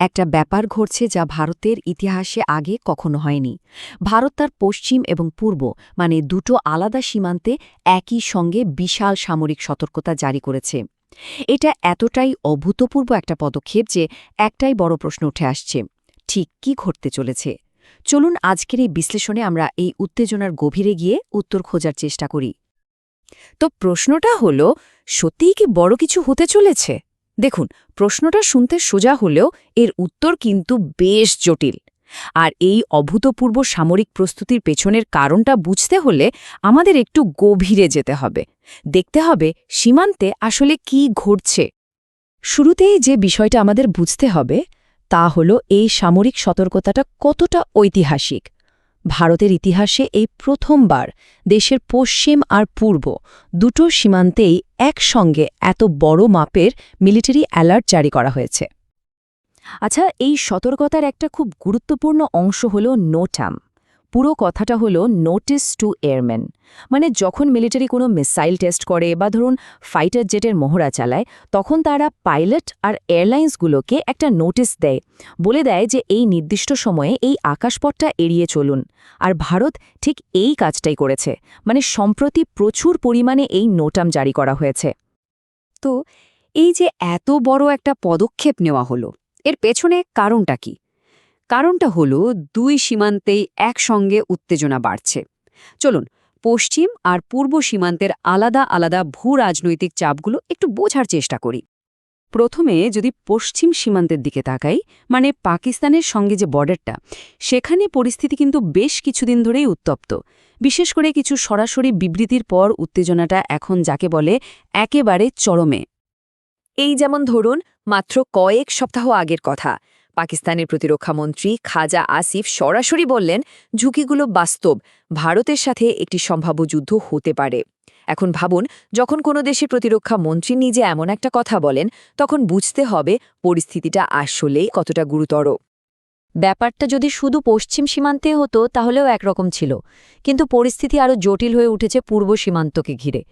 একটা ব্যাপার ঘটছে যা ভারতের ইতিহাসে আগে কখনো হয়নি। ভারত তার পশ্চিম এবং পূর্ব মানে দুটো আলাদা সীমান্তে একই সঙ্গে বিশাল সামরিক সতর্কতা জারি করেছে। এটা এতটাই অভূতপূর্ব একটা পদক্ষেপ যে একটাই বড় প্রশ্ন উঠে আসছে, ঠিক কি ঘটতে চলেছে? চলুন আজকের এই বিশ্লেষণে আমরা এই উত্তেজনার গভীরে গিয়ে উত্তর খোঁজার চেষ্টা করি। তো প্রশ্নটা হল, সত্যিই কি বড় কিছু হতে চলেছে? দেখুন, প্রশ্নটা শুনতে সোজা হলেও এর উত্তর কিন্তু বেশ জটিল। আর এই অভূতপূর্ব সামরিক প্রস্তুতির পেছনের কারণটা বুঝতে হলে আমাদের একটু গভীরে যেতে হবে। দেখতে হবে সীমান্তে আসলে কি ঘটছে। শুরুতেই যে বিষয়টা আমাদের বুঝতে হবে, তা হল এই সামরিক সতর্কতাটা কতটা ঐতিহাসিক। ভারতের ইতিহাসে এই প্রথমবার দেশের পশ্চিম আর পূর্ব দুটো সীমান্তেই একসঙ্গে এত বড় মাপের মিলিটারি অ্যালার্ট জারি করা হয়েছে। আচ্ছা এই সতর্কতার একটা খুব গুরুত্বপূর্ণ অংশ হল নোটাম পুরো কথাটা হলো নোটিস টু এয়ারম্যান মানে যখন মিলিটারি কোনো মিসাইল টেস্ট করে বা ধরুন ফাইটার জেটের মহড়া চালায়, তখন তারা পাইলট আর এয়ারলাইন্সগুলোকে একটা নোটিস দেয়। বলে দেয় যে এই নির্দিষ্ট সময়ে এই আকাশপথটা এড়িয়ে চলুন। আর ভারত ঠিক এই কাজটাই করেছে। মানে সম্প্রতি প্রচুর পরিমাণে এই নোটাম জারি করা হয়েছে। তো এই যে এত বড় একটা পদক্ষেপ নেওয়া হলো, এর পেছনে কারণটা কি? কারণটা হলো দুই সীমান্তেই একসঙ্গে উত্তেজনা বাড়ছে। চলুন, পশ্চিম আর পূর্ব সীমান্তের আলাদা আলাদা ভূ রাজনৈতিক চাপগুলো একটু বোঝার চেষ্টা করি। প্রথমে যদি পশ্চিম সীমান্তের দিকে তাকাই মানে পাকিস্তানের সঙ্গে যে বর্ডারটা, সেখানে পরিস্থিতি কিন্তু বেশ কিছুদিন ধরেই উত্তপ্ত। বিশেষ করে কিছু সরাসরি বিবৃতির পর উত্তেজনাটা এখন যাকে বলে একেবারে চরমে। এই যেমন ধরুন, মাত্র কয়েক সপ্তাহ আগের কথা। পাকিস্তানের প্রতিরক্ষামন্ত্রী খাজা আসিফ সরাসরি বললেন, ঝুঁকিগুলো বাস্তব। ভারতের সাথে একটি সম্ভাব্য যুদ্ধ হতে পারে। এখন ভাবুন, যখন কোনো দেশের প্রতিরক্ষা মন্ত্রী নিজে এমন একটা কথা বলেন, তখন বুঝতে হবে পরিস্থিতিটা আসলেই কতটা গুরুতর। ব্যাপারটা যদি শুধু পশ্চিম সীমান্তে হতো, তাহলেও একরকম ছিল। কিন্তু পরিস্থিতি আরও জটিল হয়ে উঠেছে পূর্ব সীমান্তকে ঘিরে।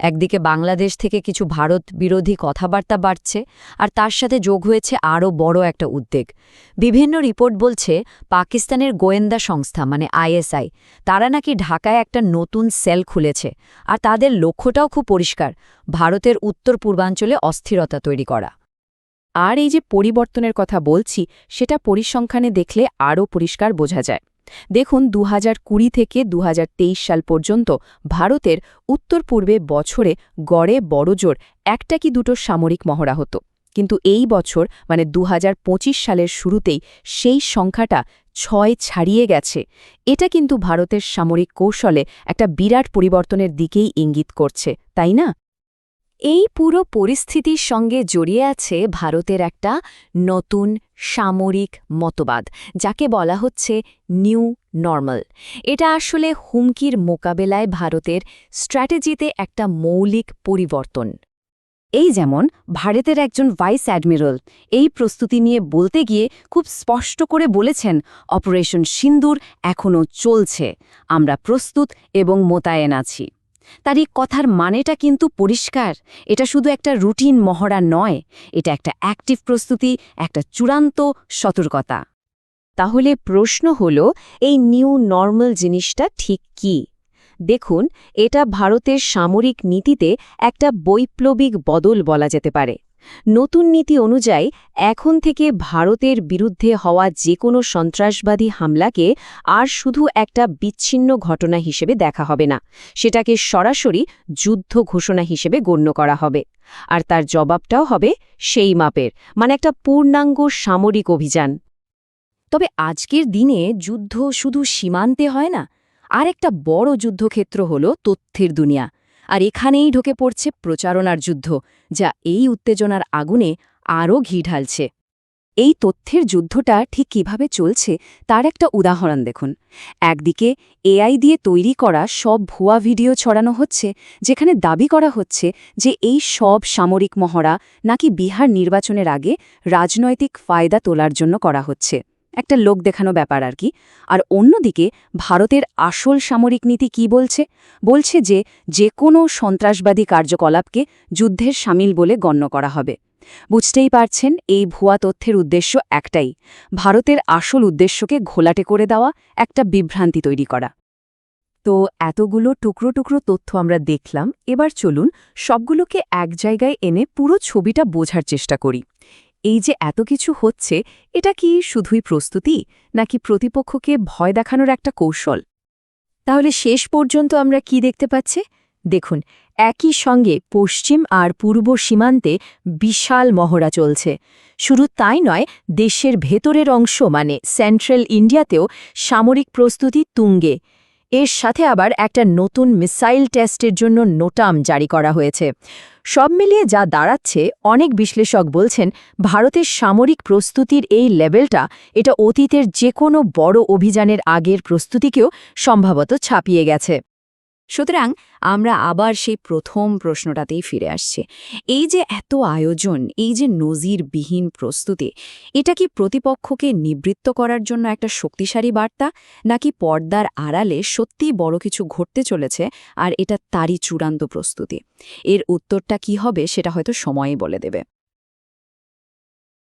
একদিকে বাংলাদেশ থেকে কিছু ভারত বিরোধী কথাবার্তা বাড়ছে, আর তার সাথে যোগ হয়েছে আরও বড় একটা উদ্বেগ। বিভিন্ন রিপোর্ট বলছে পাকিস্তানের গোয়েন্দা সংস্থা মানে আইএসআই, তারা নাকি ঢাকায় একটা নতুন সেল খুলেছে, আর তাদের লক্ষ্যটাও খুব পরিষ্কার, ভারতের উত্তর পূর্বাঞ্চলে অস্থিরতা তৈরি করা। আর এই যে পরিবর্তনের কথা বলছি, সেটা পরিসংখ্যানে দেখলে আরও পরিষ্কার বোঝা যায়। দেখুন দু থেকে দুহাজার তেইশ সাল পর্যন্ত ভারতের উত্তর পূর্বে বছরে গড়ে বড়জোর একটা কি দুটো সামরিক মহড়া হতো। কিন্তু এই বছর মানে দু হাজার পঁচিশ সালের শুরুতেই সেই সংখ্যাটা ছয় ছাড়িয়ে গেছে। এটা কিন্তু ভারতের সামরিক কৌশলে একটা বিরাট পরিবর্তনের দিকেই ইঙ্গিত করছে, তাই না? এই পুরো পরিস্থিতির সঙ্গে জড়িয়ে আছে ভারতের একটা নতুন সামরিক মতবাদ, যাকে বলা হচ্ছে নিউ নর্মাল। এটা আসলে হুমকির মোকাবেলায় ভারতের স্ট্র্যাটেজিতে একটা মৌলিক পরিবর্তন। এই যেমন ভারতের একজন ভাইস অ্যাডমিরাল এই প্রস্তুতি নিয়ে বলতে গিয়ে খুব স্পষ্ট করে বলেছেন, অপারেশন সিন্দুর এখনও চলছে। আমরা প্রস্তুত এবং মোতায়েন আছি। তার এই কথার মানেটা কিন্তু পরিষ্কার। এটা শুধু একটা রুটিন মহড়া নয়, এটা একটা অ্যাক্টিভ প্রস্তুতি, একটা চূড়ান্ত সতর্কতা। তাহলে প্রশ্ন হল, এই নিউ নর্মাল জিনিসটা ঠিক কি? দেখুন, এটা ভারতের সামরিক নীতিতে একটা বৈপ্লবিক বদল বলা যেতে পারে। নতুন নীতি অনুযায়ী, এখন থেকে ভারতের বিরুদ্ধে হওয়া যে কোনো সন্ত্রাসবাদী হামলাকে আর শুধু একটা বিচ্ছিন্ন ঘটনা হিসেবে দেখা হবে না, সেটাকে সরাসরি যুদ্ধ ঘোষণা হিসেবে গণ্য করা হবে। আর তার জবাবটাও হবে সেই মাপের মানে একটা পূর্ণাঙ্গ সামরিক অভিযান। তবে আজকের দিনে যুদ্ধ শুধু সীমান্তে হয় না আর একটা বড় যুদ্ধক্ষেত্র হল তথ্যের দুনিয়া। আর এখানেই ঢোকে পড়ছে প্রচারণার যুদ্ধ, যা এই উত্তেজনার আগুনে আরও ঘি ঢালছে। এই তথ্যের যুদ্ধটা ঠিক কীভাবে চলছে তার একটা উদাহরণ দেখুন। একদিকে এআই দিয়ে তৈরি করা সব ভুয়া ভিডিও ছড়ানো হচ্ছে, যেখানে দাবি করা হচ্ছে যে এই সব সামরিক মহড়া নাকি বিহার নির্বাচনের আগে রাজনৈতিক ফায়দা তোলার জন্য করা হচ্ছে। একটা লোক দেখানো ব্যাপার আর কি। আর অন্যদিকে ভারতের আসল সামরিক নীতি কি বলছে? বলছে যে যে কোনো সন্ত্রাসবাদী কার্যকলাপকে যুদ্ধের সামিল বলে গণ্য করা হবে। বুঝতেই পারছেন, এই ভুয়া তথ্যের উদ্দেশ্য একটাই, ভারতের আসল উদ্দেশ্যকে ঘোলাটে করে দেওয়া, একটা বিভ্রান্তি তৈরি করা। তো এতগুলো টুকরো টুকরো তথ্য আমরা দেখলাম, এবার চলুন সবগুলোকে এক জায়গায় এনে পুরো ছবিটা বোঝার চেষ্টা করি। এই যে এত কিছু হচ্ছে, এটা কি শুধুই প্রস্তুতি, নাকি প্রতিপক্ষকে ভয় দেখানোর একটা কৌশল? তাহলে শেষ পর্যন্ত আমরা কি দেখতে পাচ্ছি? দেখুন, একই সঙ্গে পশ্চিম আর পূর্ব সীমান্তে বিশাল মহড়া চলছে। শুধু তাই নয়, দেশের ভেতরের অংশ মানে সেন্ট্রাল ইন্ডিয়াতেও সামরিক প্রস্তুতি তুঙ্গে। এর সাথে আবার একটা নতুন মিসাইল টেস্টের জন্য নোটাম জারি করা হয়েছে। সব মিলিয়ে যা দাঁড়াচ্ছে, অনেক বিশ্লেষক বলছেন ভারতের সামরিক প্রস্তুতির এই লেভেলটা এটা অতীতের যে কোনো বড় অভিযানের আগের প্রস্তুতিকেও সম্ভবত ছাপিয়ে গেছে। সুতরাং আমরা আবার সেই প্রথম প্রশ্নটাতেই ফিরে আসছি। এই যে এত আয়োজন, এই যে নজিরবিহীন প্রস্তুতি, এটা কি প্রতিপক্ষকে নিবৃত্ত করার জন্য একটা শক্তিশালী বার্তা, নাকি পর্দার আড়ালে সত্যিই বড় কিছু ঘটতে চলেছে আর এটা তারই চূড়ান্ত প্রস্তুতি? এর উত্তরটা কি হবে সেটা হয়তো সময়ই বলে দেবে।